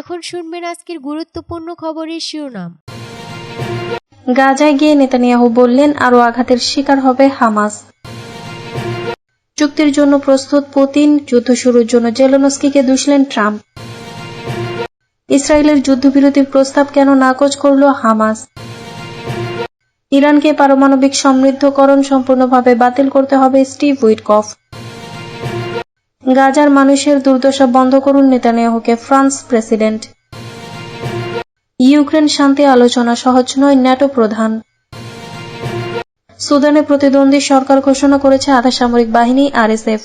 এখন শুনবেন আজকের গুরুত্বপূর্ণ খবরের শিরোনাম। গাজায় গিয়ে নেতানিয়াহু বললেন, আরও আঘাতের শিকার হবে হামাস। চুক্তির জন্য প্রস্তুত পুতিন, যুদ্ধ শুরুর জন্য জেলোনস্কিকে দুষলেন ট্রাম্প। ইসরায়েলের যুদ্ধবিরতির প্রস্তাব কেন নাকচ করল হামাস? ইরানকে পারমাণবিক সমৃদ্ধকরণ সম্পূর্ণভাবে বাতিল করতে হবে স্টিভ উইটকফ। গাজার মানুষের দুর্দশা বন্ধ করুন নেতানিয়াহুকে ফ্রান্স প্রেসিডেন্ট। ইউক্রেন শান্তি আলোচনা সহজ নয়, ন্যাটো প্রধান। সুদানে প্রতিদ্বন্দ্বী সরকার ঘোষণা করেছে আধা সামরিক বাহিনী, আরএসএফ।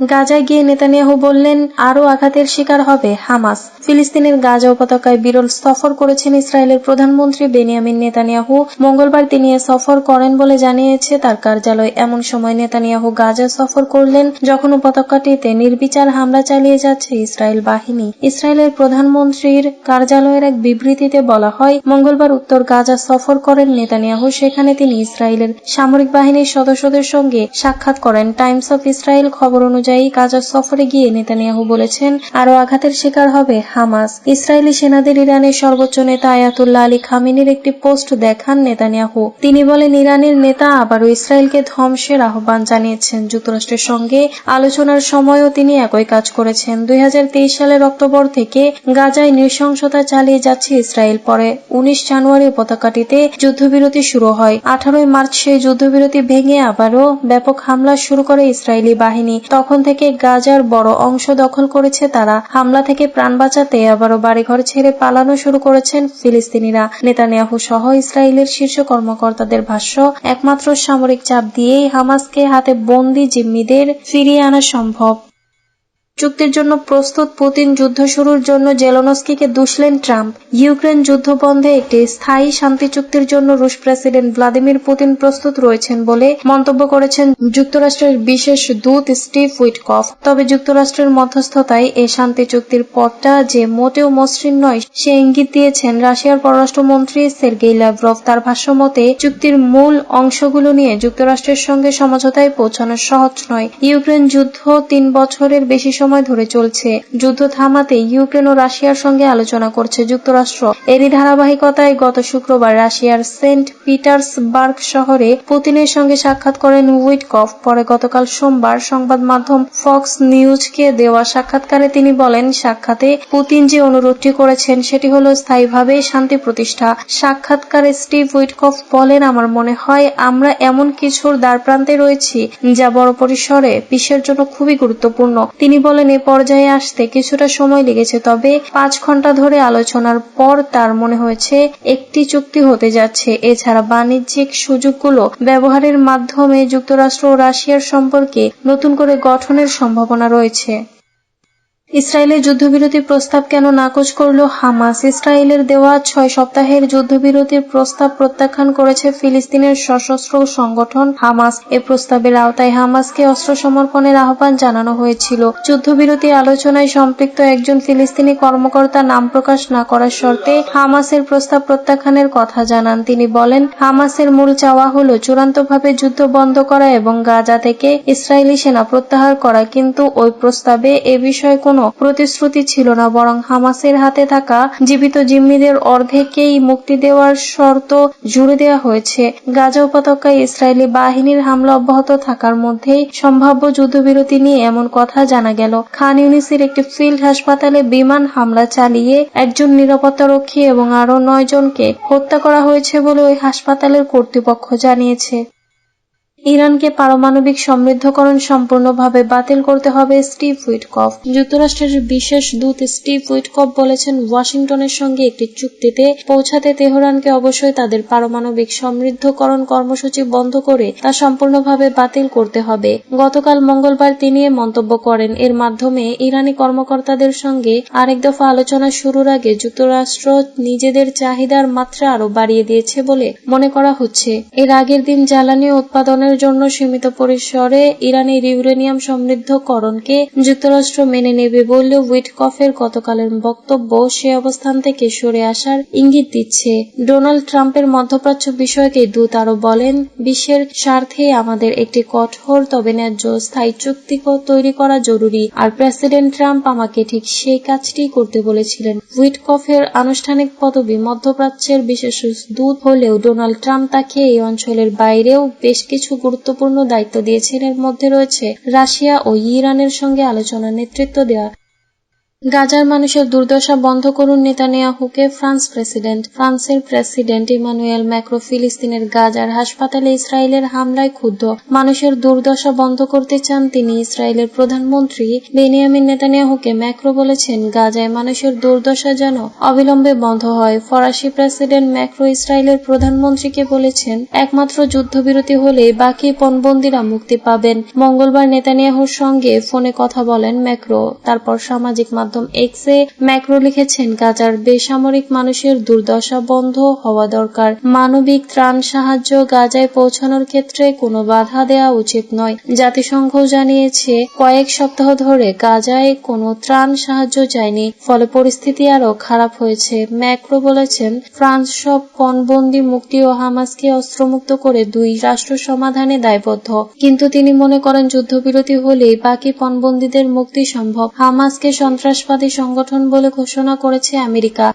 গাজায় গিয়ে নেতানিয়াহু বললেন, আরও আঘাতের শিকার হবে হামাস। ফিলিস্তিনের গাজা উপত্যকায় বিরল সফর করেছেন ইসরায়েলের প্রধানমন্ত্রী বেনিয়ামিন নেতানিয়াহু। মঙ্গলবার তিনি এ সফর করেন বলে জানিয়েছে তার কার্যালয়। এমন সময় নেতানিয়াহু গাজা সফর করলেন, যখন উপত্যকাটিতে নির্বিচার হামলা চালিয়ে যাচ্ছে ইসরায়েল বাহিনী। ইসরায়েলের প্রধানমন্ত্রীর কার্যালয়ের এক বিবৃতিতে বলা হয়, মঙ্গলবার উত্তর গাজা সফর করেন নেতানিয়াহু। সেখানে তিনি ইসরায়েলের সামরিক বাহিনীর সদস্যদের সঙ্গে সাক্ষাৎ করেন। টাইমস অফ ইসরায়েল খবর অনুযায়ী গাজা সফরে গিয়ে নেতানিয়াহু বলেছেন, আরও আঘাতের শিকার হবে হামাস। ইসরায়েলি সেনাদের ইরানের সর্বোচ্চ নেতা আয়াতুল্লাহ আলী খামিনের একটি পোস্ট দেখান নেতানিয়াহু। তিনি বলেন, ইরানের নেতা আবারও ইসরায়েলকে ধ্বংসের আহ্বান জানিয়েছেন। যুক্তরাষ্ট্রের সঙ্গে আলোচনার সময়ও তিনি একই কাজ করেছেন। দুই হাজার তেইশ সালের অক্টোবর থেকে গাজায় নৃশংসতা চালিয়ে যাচ্ছে ইসরায়েল। পরে উনিশ জানুয়ারি উপত্যকাটিতে যুদ্ধবিরতি শুরু হয়। আঠারোই মার্চ সেই যুদ্ধবিরতি ভেঙে আবারও ব্যাপক হামলা শুরু করে ইসরায়েলি বাহিনী। তখন থেকে গাজার বড় অংশ দখল করেছে, তারা হামলা থেকে প্রাণ বাঁচাতে আবারও বাড়িঘর ছেড়ে পালানো শুরু করেছেন ফিলিস্তিনিরা। নেতানিয়াহু সহ ইসরায়েলের শীর্ষ কর্মকর্তাদের ভাষ্য, একমাত্র সামরিক চাপ দিয়েই হামাসকে হাতে বন্দি জিম্মিদের ফিরিয়ে আনা সম্ভব। চুক্তির জন্য প্রস্তুত পুতিন যুদ্ধ শুরুর জন্য জেলোনস্কিকে দুষলেন ট্রাম্প। ইউক্রেন যুদ্ধ বন্ধে একটি স্থায়ী শান্তি চুক্তির জন্য রুশ প্রেসিডেন্ট ভ্লাদিমির পুতিন প্রস্তুত রয়েছেন বলে মন্তব্য করেছেন যুক্তরাষ্ট্রের বিশেষ দূত স্টিভ উইটকফ। তবে যুক্তরাষ্ট্রের মধ্যস্থতায় এ শান্তি চুক্তির পথটা যে মোটেও মসৃণ নয়, সে ইঙ্গিত দিয়েছেন রাশিয়ার পররাষ্ট্রমন্ত্রী সের্গেই ল্যাভরভ তার ভাষ্যমতে চুক্তির মূল অংশগুলো নিয়ে যুক্তরাষ্ট্রের সঙ্গে সমঝোতায় পৌঁছানো সহজ নয়। ইউক্রেন যুদ্ধ তিন বছরের বেশি সময় ধরে চলছে। যুদ্ধ থামাতে ইউক্রেন ও রাশিয়ার সঙ্গে আলোচনা করছে যুক্তরাষ্ট্র। এরই ধারাবাহিকতায় গত শুক্রবার রাশিয়ার সেন্ট পিটার্সবার্গ শহরে পুতিনের সঙ্গে সাক্ষাৎ করেন উইটকফ। পরে গতকাল সোমবার সংবাদ মাধ্যম ফক্স নিউজকে দেওয়া সাক্ষাৎকারে তিনি বলেন, সাক্ষাতে পুতিন যে অনুরোধটি করেছেন সেটি হলো স্থায়ীভাবে শান্তি প্রতিষ্ঠা। সাক্ষাৎকারে স্টিভ উইটকফ বলেন, আমার মনে হয় আমরা এমন কিছুর দ্বারপ্রান্তে রয়েছি যা বড় পরিসরে বিশ্বের জন্য খুবই গুরুত্বপূর্ণ। তিনি বলেন এ পর্যায়ে আসতে কিছুটা সময় লেগেছে, তবে পাঁচ ঘণ্টা ধরে আলোচনার পর তার মনে হয়েছে একটি চুক্তি হতে যাচ্ছে। এছাড়া বাণিজ্যিক সুযোগগুলো ব্যবহারের মাধ্যমে যুক্তরাষ্ট্র ও রাশিয়ার সম্পর্কে নতুন করে গঠনের সম্ভাবনা রয়েছে। ইসরায়েলের যুদ্ধবিরতির প্রস্তাব কেন নাকচ করল হামাস? ইসরায়েলের দেওয়া ছয় সপ্তাহের যুদ্ধবিরতির প্রস্তাব প্রত্যাখ্যান করেছে ফিলিস্তিনের সশস্ত্র সংগঠন হামাস। এ প্রস্তাবের আওতায় হামাসকে অস্ত্র সমর্পণের আহ্বান জানানো হয়েছিল। যুদ্ধবিরতি আলোচনায় সম্পৃক্ত একজন ফিলিস্তিনি কর্মকর্তা নাম প্রকাশ না করার শর্তে হামাসের প্রস্তাব প্রত্যাখ্যানের কথা জানান। তিনি বলেন, হামাসের মূল চাওয়া হল চূড়ান্তভাবে যুদ্ধ বন্ধ করা এবং গাজা থেকে ইসরায়েলি সেনা প্রত্যাহার করা। কিন্তু ওই প্রস্তাবে এ বিষয়ে কোনো প্রতিশ্রুতি ছিল না, বরং হামাসের হাতে থাকা জীবিত জিম্মিদের অর্ধেককেই মুক্তি দেওয়ার শর্ত জুড়ে দেওয়া হয়েছে। গাজা উপত্যকায় ইসরায়েলি বাহিনীর হামলা অব্যাহত থাকার মধ্যেই সম্ভাব্য যুদ্ধবিরতি নিয়ে এমন কথা জানা গেল। খান ইউনিসের একটি ফিল্ড হাসপাতালে বিমান হামলা চালিয়ে একজন নিরাপত্তারক্ষী এবং আরও নয় জনকে হত্যা করা হয়েছে বলে ওই হাসপাতালের কর্তৃপক্ষ জানিয়েছে। ইরানকে পারমাণবিক সমৃদ্ধকরণ সম্পূর্ণভাবে বাতিল করতে হবে স্টিভ উইটকফ। যুক্তরাষ্ট্রের বিশেষ দূত স্টিভ উইটকফ বলেছেন, ওয়াশিংটনের সঙ্গে একটি চুক্তিতে পৌঁছাতে তেহরানকে অবশ্যই তাদের পারমাণবিক সমৃদ্ধকরণ কর্মসূচি বন্ধ করে তা সম্পূর্ণভাবে বাতিল করতে হবে। গতকাল মঙ্গলবার তিনি এ মন্তব্য করেন। এর মাধ্যমে ইরানি কর্মকর্তাদের সঙ্গে আরেক দফা আলোচনা শুরুর আগে যুক্তরাষ্ট্র নিজেদের চাহিদার মাত্রা আরও বাড়িয়ে দিয়েছে বলে মনে করা হচ্ছে। এর আগের দিন জ্বালানি উৎপাদনের কিছুক্ষণের জন্য সীমিত পরিসরে ইরানের ইউরেনিয়াম সমৃদ্ধকরণকে যুক্তরাষ্ট্র মেনে নেবে বললেও উইটকফের গতকালের বক্তব্য সে অবস্থান থেকে সরে আসার ইঙ্গিত দিচ্ছে। ডোনাল্ড ট্রাম্পের মধ্যপ্রাচ্য বিষয়কে দূত আরও বলেন, বিশ্বের স্বার্থে আমাদের একটি কঠোর তবে ন্যায্য স্থায়ী চুক্তি তৈরি করা জরুরি, আর প্রেসিডেন্ট ট্রাম্প আমাকে ঠিক সেই কাজটি করতে বলেছিলেন। উইটকফের আনুষ্ঠানিক পদবি মধ্যপ্রাচ্যের বিশেষ দূত হলেও ডোনাল্ড ট্রাম্প তাকে এই অঞ্চলের বাইরেও বেশ কিছু গুরুত্বপূর্ণ দায়িত্ব দিয়েছেন। এর মধ্যে রয়েছে রাশিয়া ও ইরানের সঙ্গে আলোচনার নেতৃত্ব দেওয়া। গাজার মানুষের দুর্দশা বন্ধ করুন নেতানিয়াহুকে ফ্রান্স প্রেসিডেন্ট, ফ্রান্সের প্রেসিডেন্ট ইমানুয়েল ম্যাক্রো ফিলিস্তিনের গাজার হাসপাতালে ইসরায়েলের হামলায় ক্ষুব্ধ। মানুষের দুর্দশা বন্ধ করতে চান তিনি ইসরায়েলের প্রধানমন্ত্রী বেনিয়ামিন নেতানিয়াহুকে, ম্যাক্রো বলেছেন, গাজায় মানুষের দুর্দশা যেন অবিলম্বে বন্ধ হয়। ফরাসি প্রেসিডেন্ট ম্যাক্রো ইসরায়েলের প্রধানমন্ত্রীকে বলেছেন, একমাত্র যুদ্ধবিরতি হলে বাকি পণবন্দীরা মুক্তি পাবেন। মঙ্গলবার নেতানিয়াহুর সঙ্গে ফোনে কথা বলেন ম্যাক্রো, তারপর সামাজিক মাধ্যম এক্সে ম্যাক্রো লিখেছেন গাজার বেসামরিক মানুষের দুর্দশা বন্ধ হওয়া দরকার। মানবিক ত্রাণ সাহায্য গাজায় পৌঁছানোর ক্ষেত্রে কোনো বাধা দেওয়া উচিত নয়। জাতিসংঘ জানিয়েছে, কয়েক সপ্তাহ ধরে গাজায় কোনো ত্রাণ সাহায্য যায়নি, ফলে পরিস্থিতি আরও খারাপ হয়েছে। ম্যাক্রো বলেছেন, ফ্রান্স সব পণবন্দি মুক্তি ও হামাসকে অস্ত্রমুক্ত করে দুই রাষ্ট্র সমাধানে দায়বদ্ধ। কিন্তু তিনি মনে করেন, যুদ্ধবিরতি হলেই বাকি পণবন্দীদের মুক্তি সম্ভব। হামাসকে সন্ত্রাসবাদী সংগঠন বলে ঘোষণা করেছে আমেরিকা।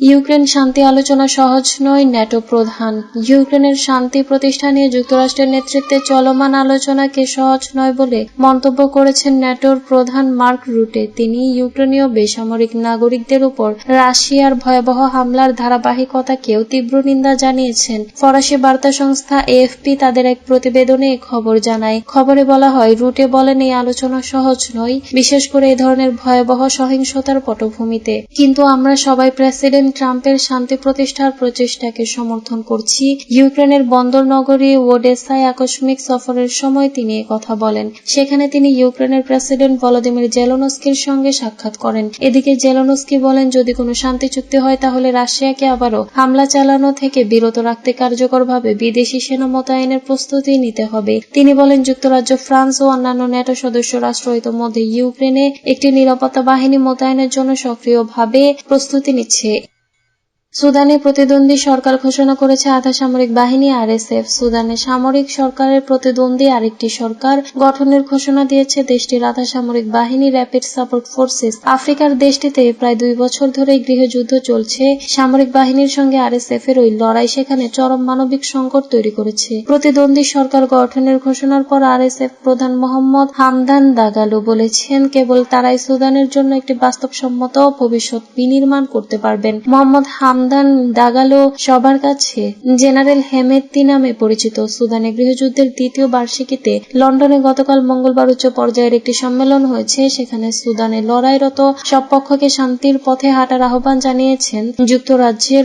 ইউক্রেন শান্তি আলোচনা সহজ নয়, ন্যাটো প্রধান। ইউক্রেনের শান্তি প্রতিষ্ঠা নিয়ে যুক্তরাষ্ট্রের নেতৃত্বে চলমান আলোচনাকে সহজ নয় বলে মন্তব্য করেছেন ন্যাটোর প্রধান মার্ক রুটে। তিনি ইউক্রেনীয় বেসামরিক নাগরিকদের উপর রাশিয়ার ভয়াবহ হামলার ধারাবাহিকতাকেও তীব্র নিন্দা জানিয়েছেন। ফরাসি বার্তা সংস্থা এএফপি তাদের এক প্রতিবেদনে খবর জানায়। খবরে বলা হয়, রুটে বলেন, এই আলোচনা সহজ নয়, বিশেষ করে এ ধরনের ভয়াবহ সহিংসতার পটভূমিতে। কিন্তু আমরা সবাই প্রেসিডেন্ট ট্রাম্পের শান্তি প্রতিষ্ঠার প্রচেষ্টাকে সমর্থন করছি। ইউক্রেনের বন্দর নগরী ওডেসায় আকস্মিক সফরের সময় তিনি কথা বলেন। সেখানে তিনি ইউক্রেনের প্রেসিডেন্ট ভলোদিমির জেলোনস্কির সঙ্গে সাক্ষাৎ করেন। এদিকে জেলোনস্কি বলেন, যদি কোনো শান্তি চুক্তি হয়, তাহলে রাশিয়াকে আবারও হামলা চালানো থেকে বিরত রাখতে কার্যকরভাবে বিদেশি সেনা মোতায়েনের প্রস্তুতি নিতে হবে। তিনি বলেন, যুক্তরাজ্য, ফ্রান্স ও অন্যান্য ন্যাটো সদস্য রাষ্ট্র ইতোমধ্যে ইউক্রেনে একটি নিরাপত্তা বাহিনী মোতায়েনের জন্য সক্রিয়ভাবে প্রস্তুতি নিচ্ছে। সুদানে প্রতিদ্বন্দ্বী সরকার ঘোষণা করেছে আধা সামরিক বাহিনী আরএসএফ। সুদানে সামরিক সরকারের প্রতিদ্বন্দ্বী আরেকটি সরকার গঠনের ঘোষণা দিয়েছে দেশটির আধা সামরিক বাহিনী র্যাপিড সাপোর্ট ফোর্সেস আফ্রিকার দেশটিতে প্রায় দুই বছর ধরে গৃহযুদ্ধ চলছে। সামরিক বাহিনীর সঙ্গে আরএসএফ এর ওই লড়াই সেখানে চরম মানবিক সংকট তৈরি করেছে। প্রতিদ্বন্দ্বী সরকার গঠনের ঘোষণার পর আরএসএফ প্রধান মোহাম্মদ হামদান দাগালো বলেছেন, কেবল তারাই সুদানের জন্য একটি বাস্তবসম্মত ভবিষ্যৎ বিনির্মাণ করতে পারবেন। মোহাম্মদ হামদান দাগালো সবার কাছে। জেনারেল হেমেত্তি নামে পরিচিত সুদানে গৃহযুদ্ধের দ্বিতীয় বার্ষিকীতে লন্ডনে গতকাল মঙ্গলবার উচ্চ পর্যায়ের একটি সম্মেলন হয়েছে, সেখানে সুদানে লড়াইরত সব পক্ষকে শান্তির পথে হাঁটার আহ্বান জানিয়েছেন যুক্তরাজ্যের